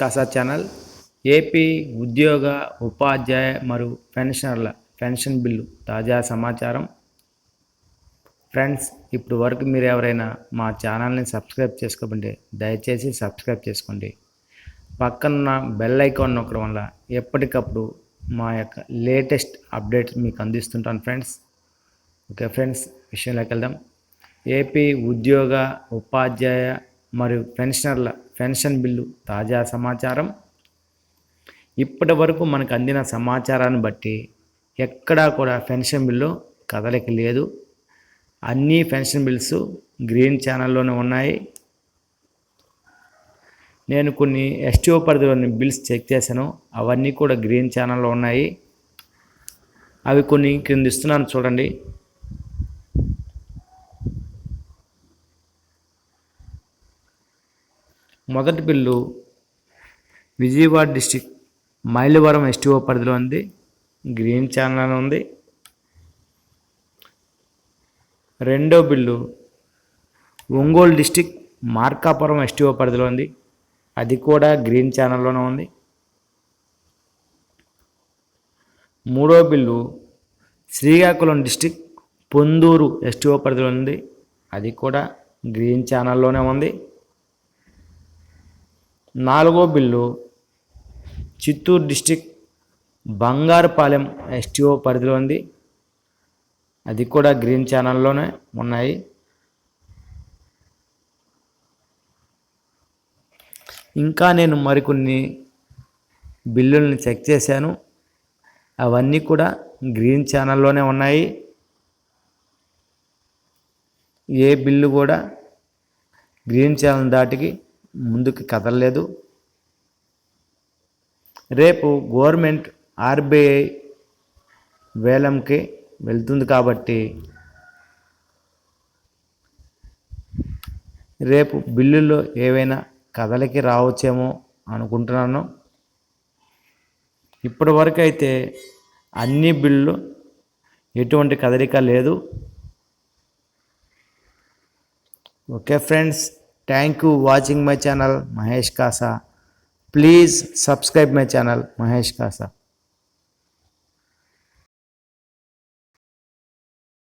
Kasa channel AP ఉద్యోగ ఉపాధ్యాయ మరియు పెన్షనర్ల pension bill తాజా సమాచారం ఫ్రెండ్స్ ఇప్పుడు వరకు మీరు ఎవరైనా మా ఛానల్ని సబ్స్క్రైబ్ చేసుకోకుంటే దయచేసి సబ్స్క్రైబ్ చేసుకోండి పక్కనున్న బెల్ ఐకాన్ నొక్కడం వల్ల ఎప్పటికప్పుడు మా యొక్క లేటెస్ట్ అప్డేట్స్ మీకు అందిస్తుంటాను ఫ్రెండ్స్ ఓకే ఫ్రెండ్స్ విషయంలోకి వెళ్దాం ఏపీ ఉద్యోగ ఉపాధ్యాయ మరియు పెన్షనర్ల పెన్షన్ బిల్లు తాజా సమాచారం ఇప్పటి వరకు మనకు అందిన సమాచారాన్ని బట్టి ఎక్కడా కూడా పెన్షన్ బిల్లు కదలిక లేదు అన్ని పెన్షన్ బిల్స్ గ్రీన్ ఛానల్లోనే ఉన్నాయి నేను కొన్ని ఎస్టీఓ పరిధిలోని బిల్స్ చెక్ చేశాను అవన్నీ కూడా గ్రీన్ ఛానల్లో ఉన్నాయి అవి కొన్ని క్రింద ఇస్తున్నాను చూడండి మొదటి bill Vijayawada district Mylavaram STO పరిధిలో ఉంది గ్రీన్ ఛానల్ అని ఉంది రెండో bill Ongole district Markapuram STO పరిధిలో ఉంది అది కూడా గ్రీన్ ఛానల్లోనే ఉంది మూడో bill Srikakulam district Ponduru STO పరిధిలో ఉంది అది కూడా గ్రీన్ ఛానల్లోనే ఉంది నాలుగో bill Chittoor district Bangarupalem STO పరిధిలో ఉంది అది కూడా గ్రీన్ ఛానల్లోనే ఉన్నాయి ఇంకా నేను మరికొన్ని బిల్లుల్ని చెక్ చేశాను అవన్నీ కూడా గ్రీన్ ఛానల్లోనే ఉన్నాయి ఏ బిల్లు కూడా గ్రీన్ ఛానల్ దాటికి ముందుకు కదలలేదు రేపు గవర్నమెంట్ ఆర్బీఐ వేలంకి వెళ్తుంది కాబట్టి రేపు బిల్లుల్లో ఏవైనా కదలికి రావచ్చేమో అనుకుంటున్నాను ఇప్పటి వరకు అయితే అన్ని బిల్లు ఎటువంటి కదలిక లేదు okay friends Thank you watching my channel Mahesh Kasa. Please subscribe my channel Mahesh Kasa.